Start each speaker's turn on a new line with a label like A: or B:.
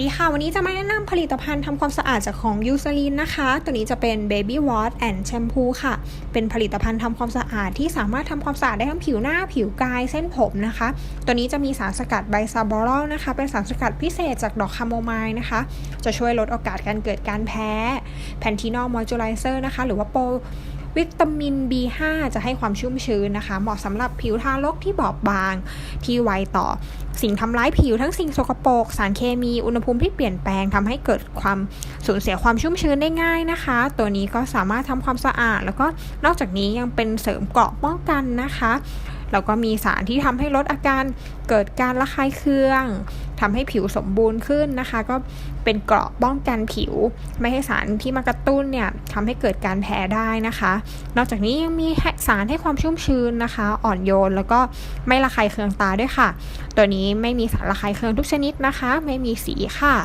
A: ดีค่ะ วันนี้จะมาแนะนำผลิตภัณฑ์ทำความสะอาดจากของยูซาลินนะคะ ตัวนี้จะเป็น Baby Wash and Shampoo ค่ะ เป็นผลิตภัณฑ์ทำความสะอาดที่สามารถทำความสะอาดได้ทั้งผิวหน้าผิวกายเส้นผมนะคะ ตัวนี้จะมีสารสกัดไบซาบอรอลนะคะ เป็นสารสกัดพิเศษจากดอกคาโมไมล์นะคะ จะช่วยลดโอกาสการเกิดการแพ้แพนทีนอลมอยเจอไรเซอร์นะคะ หรือว่าโปร วิตามิน B5 จะให้ความชุ่มชื้นนะคะ เหมาะสำหรับผิวทารกที่บอบบาง ที่ไวต่อ สิ่งทำร้ายผิวทั้งสิ่งสกปรกสารเคมีอุณหภูมิที่เปลี่ยนแปลงทำให้เกิดความสูญเสียความชุ่มชื้นได้ง่ายนะคะ ตัวนี้ก็สามารถทำความสะอาด แล้วก็นอกจากนี้ยังเป็นเสริมเกราะป้องกันนะคะแล้วก็มีสารที่ทำให้ลดอาการเกิดการระคายเคือง ทำให้ผิวสมบูรณ์ขึ้นนะคะ ก็เป็นเกราะป้องกันผิว ไม่ให้สารที่มากระตุ้นเนี่ยทำให้เกิดการแพ้ได้นะคะ นอกจากนี้ยังมีสารให้ความชุ่มชื้นนะคะ อ่อนโยนแล้วก็ไม่ระคายเคืองตาด้วยค่ะ ตัวนี้ไม่มีสารระคายเคืองทุกชนิดนะคะ ไม่มีสีค่ะ